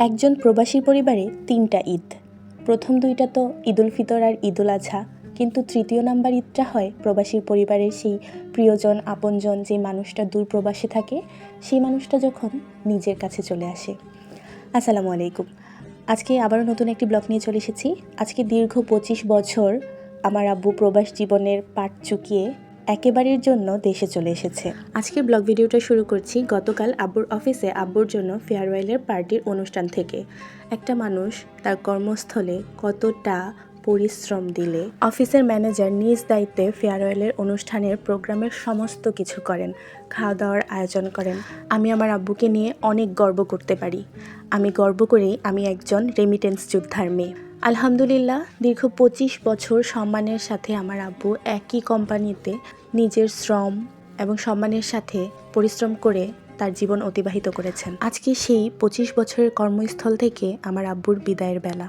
একজন প্রবাসী পরিবারে তিনটা ঈদ। প্রথম দুইটা তো ঈদুল ফিতর আর ঈদুল আজহা কিন্তু তৃতীয় নাম্বার ঈদটা হয় প্রবাসীর পরিবারের সেই প্রিয়জন, আপনজন, যে মানুষটা দূর প্রবাসে থাকে, সেই মানুষটা যখন নিজের কাছে চলে আসে। আসসালামু আলাইকুম। আজকে আবারও নতুন একটি ব্লগ নিয়ে চলে এসেছি। আজকে দীর্ঘ পঁচিশ বছর আমার আব্বু প্রবাস জীবনের পাট চুকিয়ে একেবারের জন্য দেশে চলে এসেছে। আজকের ব্লগ ভিডিওটা শুরু করছি গতকাল আব্বুর অফিসে আব্বুর জন্য ফেয়ারওয়েলের পার্টির অনুষ্ঠান থেকে। একটা মানুষ তার কর্মস্থলে কতটা পরিশ্রম দিলে। অফিসের ম্যানেজার নিজ দায়িত্বে ফেয়ারওয়েলের অনুষ্ঠানের প্রোগ্রামের সমস্ত কিছু করেন খাওয়া দাওয়ার আয়োজন করেন। আমি আমার আব্বুকে নিয়ে অনেক গর্ব করতে পারি। আমি গর্ব করি আমি একজন রেমিটেন্স যোদ্ধার মেয়ে। আলহামদুলিল্লাহ, দীর্ঘ পঁচিশ বছর সম্মানের সাথে আমার আব্বু একই কোম্পানিতে নিজের শ্রম এবং সম্মানের সাথে পরিশ্রম করে তার জীবন অতিবাহিত করেছেন। আজকে সেই পঁচিশ বছরের কর্মস্থল থেকে আমার আব্বুর বিদায়ের বেলা।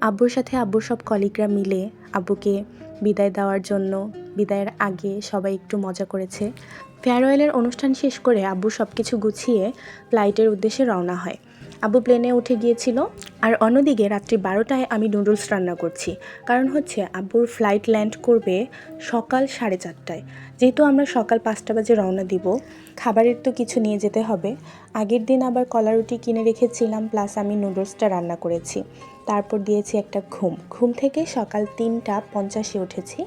আব্বুর সাথে আব্বুর সব কলিগরা মিলে আব্বুকে বিদায় দেওয়ার জন্য বিদায়ের আগে সবাই একটু মজা করেছে। ফেয়ারওয়েলের অনুষ্ঠান শেষ করে আব্বু সব কিছু গুছিয়ে ফ্লাইটের উদ্দেশ্যে রওনা হয়। আব্বু প্লেনে উঠে গিয়েছিল আর অন্যদিকে রাত্রি বারোটায় আমি নুডলস রান্না করছি। কারণ হচ্ছে আব্বুর ফ্লাইট ল্যান্ড করবে সকাল সাড়ে চারটায়। যেহেতু আমরা সকাল পাঁচটা বাজে রওনা দিব, খাবারের তো কিছু নিয়ে যেতে হবে। আগের দিন আবার কলা রুটি কিনে রেখেছিলাম, প্লাস আমি নুডলসটা রান্না করেছি। তারপর দিয়েছি একটা ঘুম। ঘুম থেকে সকাল তিনটা পঞ্চাশে উঠেছি।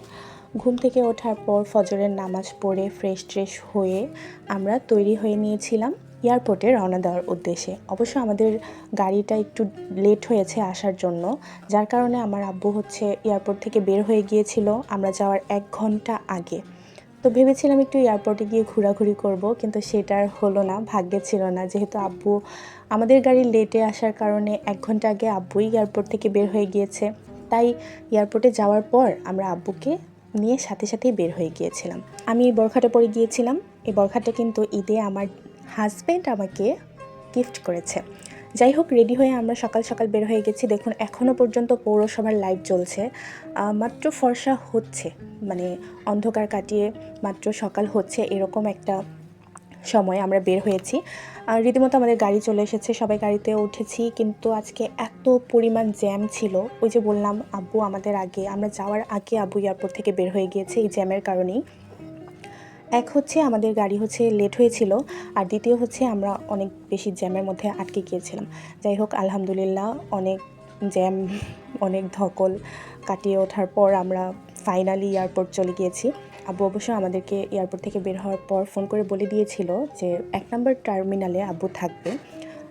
ঘুম থেকে ওঠার পর ফজরের নামাজ পড়ে ফ্রেশ ট্রেশ হয়ে আমরা তৈরি হয়ে নিয়েছিলাম। এয়ারপোর্টে রওনা দেওয়ার উদ্দেশ্যে। অবশ্য আমাদের গাড়িটা একটু লেট হয়েছে আসার জন্য, যার কারণে আমার আব্বু হচ্ছে এয়ারপোর্ট থেকে বের হয়ে গিয়েছিল আমরা যাওয়ার এক ঘণ্টা আগে। তো ভেবেছিলাম একটু এয়ারপোর্টে গিয়ে ঘোরাঘুরি করব, কিন্তু সেটা আর হলো না, ভাগ্যে ছিল না। যেহেতু আব্বু আমাদের গাড়ি লেটে আসার কারণে এক ঘণ্টা আগে আব্বুই এয়ারপোর্ট থেকে বের হয়ে গিয়েছে। তাই এয়ারপোর্টে যাওয়ার পর আমরা আব্বুকে নিয়ে সাথে সাথেই বের হয়ে গিয়েছিলাম। আমি বরখাটা পরে গিয়েছিলাম। এই বরখাটা কিন্তু ঈদে আমার হাজব্যান্ড আমাকে গিফট করেছে। যাই হোক রেডি হয়ে আমরা সকাল সকাল বের হয়ে গেছি। দেখুন এখনও পর্যন্ত পৌরসভার লাইট জ্বলছে। মাত্র ফর্সা হচ্ছে। মানে অন্ধকার কাটিয়ে মাত্র সকাল হচ্ছে এরকম একটা সময় আমরা বের হয়েছি। আর রীতিমতো আমাদের গাড়ি চলে এসেছে। সবাই গাড়িতে উঠেছি, কিন্তু আজকে এত পরিমাণ জ্যাম ছিল। ওই যে বললাম, আব্বু, আমাদের আগে, আমরা যাওয়ার আগে আব্বু এয়ারপোর্ট থেকে বের হয়ে গিয়েছে। এই জ্যামের কারণেই। এক হচ্ছে আমাদের গাড়ি হচ্ছে লেট হয়েছিল, আর দ্বিতীয় হচ্ছে আমরা অনেক বেশি জ্যামের মধ্যে আটকে গিয়েছিলাম। যাই হোক, আলহামদুলিল্লাহ অনেক জ্যাম, অনেক ধকল কাটিয়ে ওঠার পর আমরা ফাইনালি এয়ারপোর্ট চলে গিয়েছি। আব্বু অবশ্য আমাদেরকে এয়ারপোর্ট থেকে বের হওয়ার পর ফোন করে বলে দিয়েছিল যে, এক নম্বর টার্মিনালে আব্বু থাকবে।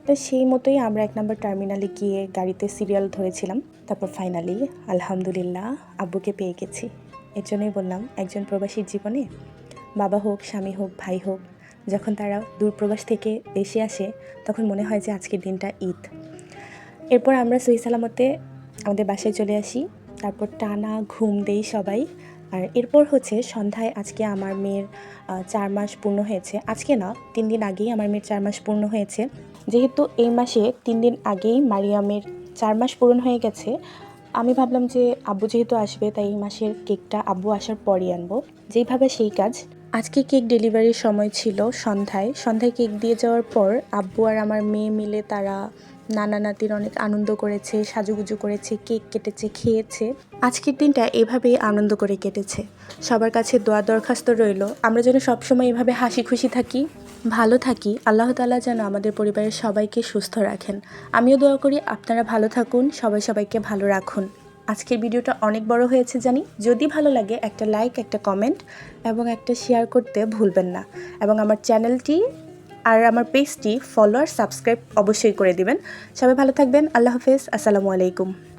তো সেই মতোই আমরা এক নম্বর টার্মিনালে গিয়ে গাড়িতে সিরিয়াল ধরেছিলাম। তারপর ফাইনালি আলহামদুলিল্লাহ আব্বুকে পেয়ে গেছি। এর জন্যই বললাম, একজন প্রবাসীর জীবনে বাবা হোক, স্বামী হোক, ভাই হোক, যখন তারা দূরপ্রবাস থেকে দেশে আসে, তখন মনে হয় যে আজকের দিনটা ঈদ। এরপর আমরা সহি সালামতে আমাদের বাসায় চলে আসি। তারপর টানা ঘুম দেই সবাই। আর এরপর হচ্ছে সন্ধ্যায় আজকে আমার মেয়ের চার মাস পূর্ণ হয়েছে। আজকে না, তিন দিন আগেই আমার মেয়ের চার মাস পূর্ণ হয়েছে। যেহেতু এই মাসে তিন দিন আগেই মারিয়ামের চার মাস পূরণ হয়ে গেছে, আমি ভাবলাম যে আব্বু যেহেতু আসবে, তাই এই মাসের কেকটা আব্বু আসার পরই আনব। যেইভাবে সেই কাজ আজকে কেক ডেলিভারির সময় ছিল সন্ধ্যায়। সন্ধ্যায় কেক দিয়ে যাওয়ার পর আব্বু আর আমার মেয়ে মিলে তারা নানা নাতির অনেক আনন্দ করেছে, সাজুগুজু করেছে, কেক কেটেছে, খেয়েছে। আজকের দিনটা এভাবেই আনন্দ করে কেটেছে। সবার কাছে দোয়া দরখাস্ত রইল, আমরা যেন সবসময় এভাবে হাসি খুশি থাকি। ভালো থাকি, আল্লাহ তাআলা যেন আমাদের পরিবারের সবাইকে সুস্থ রাখেন। আমিও দোয়া করি আপনারা ভালো থাকুন, সবাই সবাইকে ভালো রাখুন। আজকের ভিডিওটা অনেক বড় হয়েছে জানি। যদি ভালো লাগে, একটা লাইক একটা কমেন্ট এবং একটা শেয়ার করতে ভুলবেন না। এবং আমার চ্যানেলটি আর আমার পেজটি ফলো আর সাবস্ক্রাইব অবশ্যই করে দিবেন। সবাই ভালো থাকবেন। আল্লাহ হাফেজ। আসসালামু আলাইকুম।